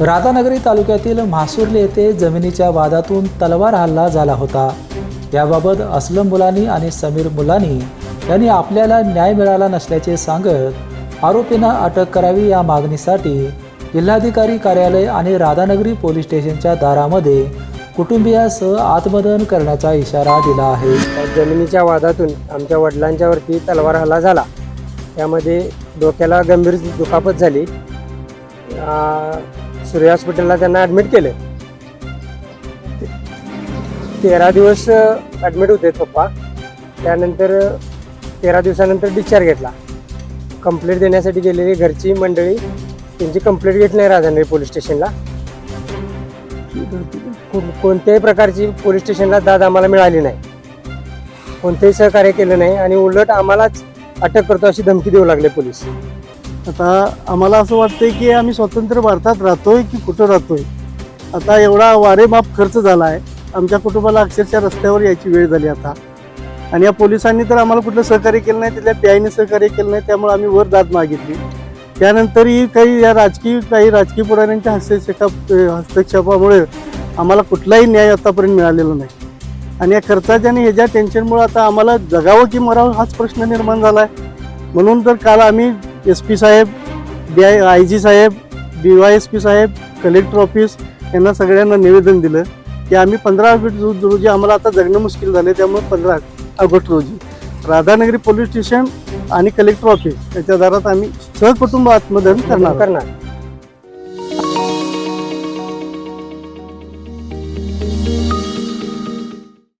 राधानगरी तालुक्यातील म्हासुर्ले येथे जमिनीच्या वादातून तलवार हल्ला झाला होता. याबाबत असलम मुलानी आणि समीर मुलानी यांनी आपल्याला न्याय मिळाला नसल्याचे सांगत आरोपींना अटक करावी या मागणीसाठी जिल्हाधिकारी कार्यालय आणि राधानगरी पोलीस स्टेशनच्या दारामध्ये कुटुंबियासह आत्मदहन करण्याचा इशारा दिला आहे. जमिनीच्या वादातून आमच्या वडिलांच्यावरती तलवार हल्ला झाला. त्यामध्ये डोक्याला गंभीर दुखापत झाली. सूर्य हॉस्पिटलला त्यांना ॲडमिट केलं. तेरा दिवस ॲडमिट होते पप्पा त्यानंतर तेरा दिवसानंतर डिस्चार्ज घेतला. कंप्लेंट देण्यासाठी गेलेली घरची मंडळी त्यांची कंप्लेंट घेत नाही राधानगरी पोलीस स्टेशनला. कोणत्याही प्रकारची पोलीस स्टेशनला दाद आम्हाला मिळाली नाही. कोणतेही सहकार्य केलं नाही आणि उलट आम्हालाच अटक करतो अशी धमकी देऊ लागले पोलीस. आता आम्हाला असं वाटतंय की आम्ही स्वतंत्र भारतात राहतोय की कुठं राहतोय? आता एवढा वारेमाप खर्च झाला आहे आमच्या कुटुंबाला अक्षरशः रस्त्यावर यायची वेळ झाली आता. आणि या पोलिसांनी तर आम्हाला कुठलं सहकार्य केलं नाही तिथल्या पीआयने सहकार्य केलं नाही त्यामुळे आम्ही वर दाद मागितली. त्यानंतरही काही या राजकीय काही राजकीय पुढाऱ्यांच्या हस्तक्षेप हस्तक्षेपामुळे आम्हाला कुठलाही न्याय आतापर्यंत मिळालेला नाही. आणि या खर्चाच्या आणि ह्याच्या टेन्शनमुळे आता आम्हाला जगावं की मरावं हाच प्रश्न निर्माण झाला आहे म्हणून तर काल आम्ही S P saheb D I I G saheb D Y S P saheb collector office यांना सगळ्यांना निवेदन दिलं की आम्ही पंधरा ऑगस्ट रोजी आम्हाला आता जगणं मुश्किल झालं त्यामुळे पंधरा ऑगस्ट रोजी राधानगरी पोलीस स्टेशन आणि कलेक्टर ऑफिस याच्या दारात आम्ही सहकुटुंब आत्मदहन करणार करणार.